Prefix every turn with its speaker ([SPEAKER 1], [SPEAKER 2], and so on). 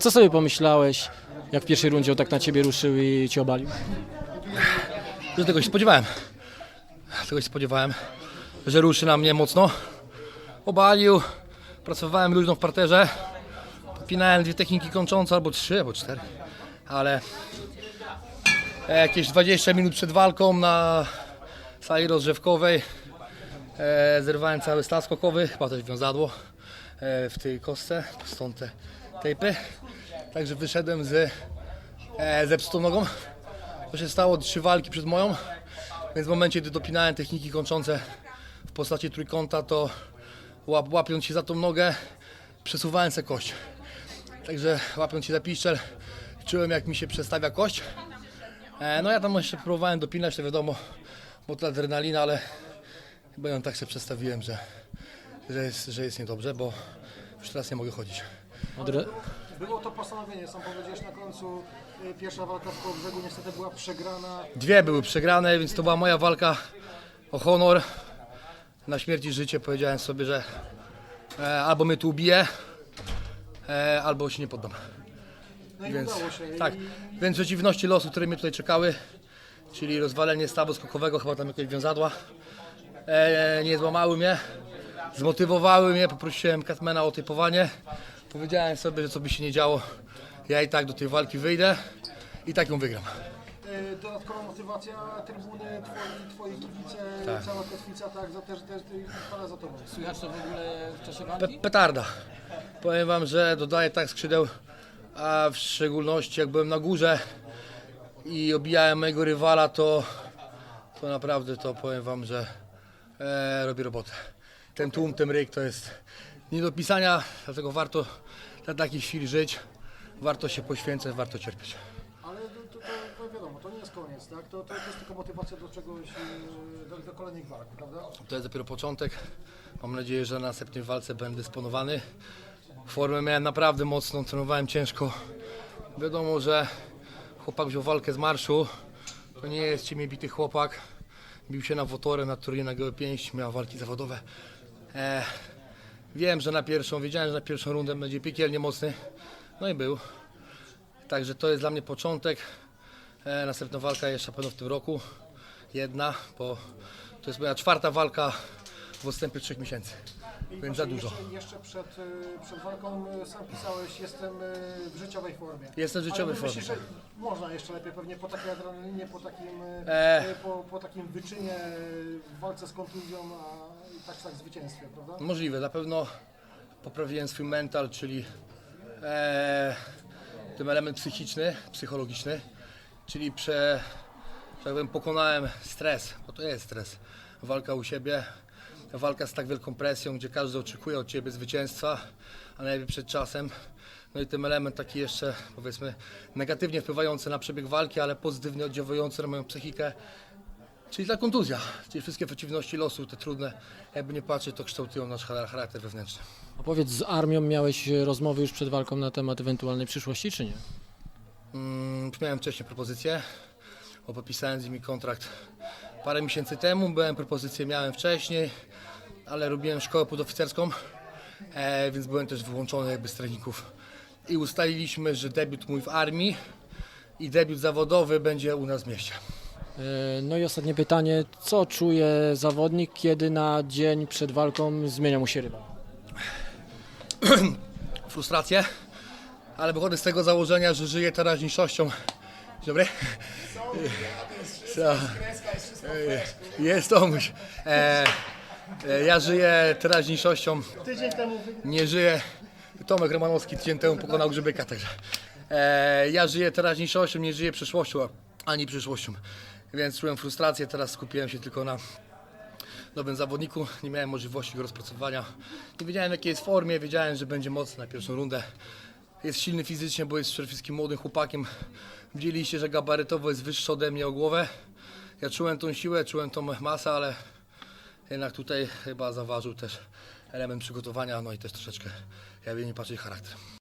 [SPEAKER 1] Co sobie pomyślałeś, jak w pierwszej rundzie on tak na ciebie ruszył i cię obalił?
[SPEAKER 2] Że tego się spodziewałem. Tego się spodziewałem, że ruszy na mnie mocno. Obalił, pracowałem luźno w parterze. Podpinałem dwie techniki kończące, albo trzy, albo cztery. Ale jakieś 20 minut przed walką na sali rozgrzewkowej e, zerwałem cały stas skokowy, chyba też wiązadło e, w tej kostce, stąd te tejpy. Także wyszedłem z e, zepsutą nogą. To się stało trzy walki przed moją, więc w momencie, gdy dopinałem techniki kończące w postaci trójkąta, to łap, łapiąc się za tą nogę, przesuwałem sobie kość. Także łapiąc się za piszczel, czułem jak mi się przestawia kość. E, no ja tam jeszcze próbowałem dopinać, to wiadomo, bo to adrenalina, ale chyba ją tak się przestawiłem, że, że, jest, że jest niedobrze, bo już teraz nie mogę chodzić.
[SPEAKER 1] Odre...
[SPEAKER 3] Było to postanowienie, sam powiedziałeś na końcu, y, pierwsza walka w Kołobrzegu niestety była przegrana.
[SPEAKER 2] Dwie były przegrane, więc to była moja walka o honor. Na śmierć i życie powiedziałem sobie, że e, albo mnie tu ubiję, e, albo się nie poddam.
[SPEAKER 3] No i
[SPEAKER 2] Więc,
[SPEAKER 3] udało się.
[SPEAKER 2] tak,
[SPEAKER 3] I
[SPEAKER 2] więc przeciwności losu, które mnie tutaj czekały, czyli rozwalenie stawu skokowego, chyba tam jakieś wiązadła, e, nie złamały mnie, zmotywowały mnie, poprosiłem Katmana o typowanie. Powiedziałem sobie, że co by się nie działo, ja i tak do tej walki wyjdę i tak ją wygram.
[SPEAKER 3] y, dodatkowa motywacja trybuny, twoi, twoi kibice,
[SPEAKER 2] Tak.
[SPEAKER 3] cała kotwica, tak, za też, też para za tobą.
[SPEAKER 1] Słychać to w ogóle w czasie
[SPEAKER 2] Pe- petarda. Powiem wam, że dodaję tak skrzydeł, a w szczególności jak byłem na górze i obijałem mojego rywala, to, to naprawdę to powiem wam, że e, robi robotę. Ten tłum, ten ryk to jest nie do pisania, dlatego warto dla takich chwil żyć, warto się poświęcać, warto cierpieć.
[SPEAKER 3] Ale to, to, to, wiadomo, to nie jest koniec, tak? To, to, jest tylko motywacja do czegoś, y, do, do kolejnych walk, prawda?
[SPEAKER 2] To jest dopiero początek. Mam nadzieję, że na następnej walce będę dysponowany. Formę miałem naprawdę mocną, trenowałem ciężko. Wiadomo, że chłopak wziął walkę z marszu. To nie jest ciemię bity chłopak. Bił się na wotorę, na turnieju na gołe pięść, miał walki zawodowe. E, wiem, że na pierwszą, wiedziałem, że na pierwszą rundę będzie piekielnie mocny. No i był. Także to jest dla mnie początek. E, następna walka jeszcze pewno w tym roku. Jedna, bo to jest moja czwarta walka w odstępie trzech miesięcy. Więc za dużo.
[SPEAKER 3] Jeszcze, jeszcze przed, y, przed walką y, sam pisałeś, jestem y, w życiowej formie.
[SPEAKER 2] Jestem w życiowej
[SPEAKER 3] Ale myślisz,
[SPEAKER 2] formie.
[SPEAKER 3] że można jeszcze lepiej pewnie po takiej adrenalinie, po takim,
[SPEAKER 2] E.
[SPEAKER 3] po, po takim wyczynie w walce z kontuzją, a i tak tak zwycięstwie, prawda?
[SPEAKER 2] Możliwe, na pewno poprawiłem swój mental, czyli e, ten element psychiczny, psychologiczny, czyli prze, że tak powiem, pokonałem stres, bo to jest stres. Walka u siebie, walka z tak wielką presją, gdzie każdy oczekuje od Ciebie zwycięstwa, a najlepiej przed czasem. No i ten element taki jeszcze, powiedzmy, negatywnie wpływający na przebieg walki, ale pozytywnie oddziałujący na moją psychikę, Czyli ta kontuzja, czyli wszystkie przeciwności losu, te trudne, jakby nie patrzeć, to kształtują nasz char- charakter wewnętrzny.
[SPEAKER 1] A powiedz, z armią miałeś e, rozmowy już przed walką na temat ewentualnej przyszłości, czy nie?
[SPEAKER 2] Mm, miałem wcześniej propozycję, bo podpisałem z nimi kontrakt parę miesięcy temu, byłem propozycję miałem wcześniej, ale robiłem szkołę podoficerską, e, więc byłem też wyłączony jakby z treningów. I ustaliliśmy, że debiut mój w armii i debiut zawodowy będzie u nas w mieście.
[SPEAKER 1] E, No i ostatnie pytanie, co czuje zawodnik, kiedy na dzień przed walką zmienia mu się rywal?
[SPEAKER 2] frustrację, ale wychodzę z tego założenia, że żyję teraźniejszością. Dzień dobry. Jest Tomuś. E, e, ja żyję teraźniejszością,
[SPEAKER 3] Tydzień temu
[SPEAKER 2] nie żyję. Tomek Romanowski tydzień temu pokonał Grzybyka, także. E, ja żyję teraźniejszością, nie żyję przyszłością, ani przyszłością. Więc czułem frustrację, teraz skupiłem się tylko na nowym zawodniku. Nie miałem możliwości go rozpracowania. Nie wiedziałem w jakiej jest formie, wiedziałem, że będzie mocny na pierwszą rundę. Jest silny fizycznie, bo jest przede wszystkim młodym chłopakiem. Widzieliście, że gabarytowo jest wyższy ode mnie o głowę. Ja czułem tą siłę, czułem tą masę, ale jednak tutaj chyba zaważył też element przygotowania, no i też troszeczkę, jakby nie patrzeć, charakter.